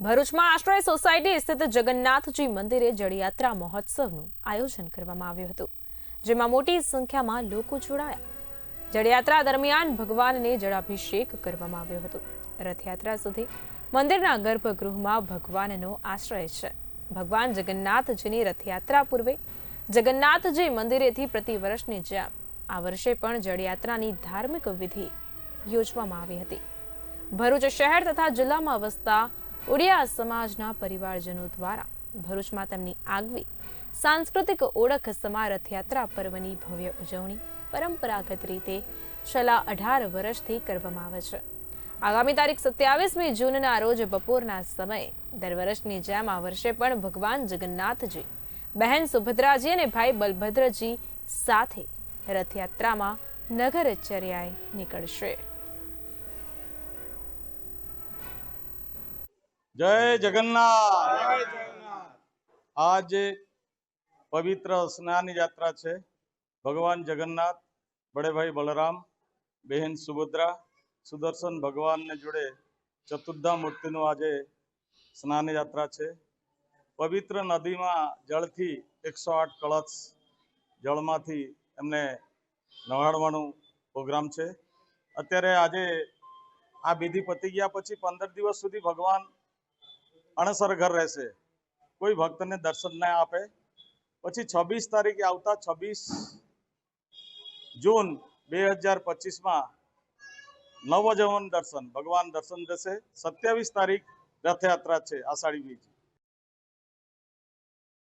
ભરૂચમાં આશ્રય સોસાયટી સ્થિત જગન્નાથજી મંદિરે જળયાત્રા મહોત્સવનું આયોજન કરવામાં આવ્યું હતું, જેમાં મોટી સંખ્યામાં લોકો જોડાયા. જળયાત્રા દરમિયાન ભગવાનને જળાભિષેક કરવામાં આવ્યો હતો. રથયાત્રા સુધી મંદિરના ગર્ભગૃહમાં ભગવાનનો આશ્રય છે. ભગવાન જગન્નાથજીની રથયાત્રા પૂર્વે જગન્નાથજી મંદિરેથી પ્રતિ વર્ષની જેમ આ વર્ષે પણ જળયાત્રાની ધાર્મિક વિધિ યોજવામાં આવી હતી. ભરૂચ શહેર તથા જિલ્લામાં વસતા ઉડિયા સમાજના પરિવારજનો દ્વારા ભરૂચમાં તેમની આગવી સાંસ્કૃતિક ઓળખ સમા રથયાત્રા પર્વની ભવ્ય ઉજવણી પરંપરાગત રીતે છેલ્લા અઢાર વર્ષથી કરવામાં આવે છે. આગામી તારીખ સત્યાવીસમી જૂનના રોજ બપોરના સમયે દર વર્ષની જેમ આ વર્ષે પણ ભગવાન જગન્નાથજી, બહેન સુભદ્રાજી અને ભાઈ બલભદ્રજી સાથે રથયાત્રામાં નગરચર્યાએ નીકળશે. જય જગન્નાથ. આજે પવિત્ર સ્નાન યાત્રા છે. ભગવાન જગન્નાથ બડેભાઈ બલરામ, બહેન સુભદ્રા, સુદર્શન ભગવાનને જોડે ચતુર્ધા મૂર્તિનું આજે સ્નાન યાત્રા છે. પવિત્ર નદીમાં જળથી એકસો આઠ કળશ જળમાંથી એમને નવાડવાનું પ્રોગ્રામ છે. અત્યારે આજે આ વિધિ પતી ગયા પછી પંદર દિવસ સુધી ભગવાન અણસર ઘર રહેશે. કોઈ ભક્તને દર્શન ના આપે. પછી છવ્વીસ તારીખે આવતા છવ્વીસ જૂન બે હજાર પચીસમાં નવજવન દર્શન, ભગવાન દર્શન દેશે સત્યાવીસ તારીખ રથયાત્રા છે, આષાઢી બીજ.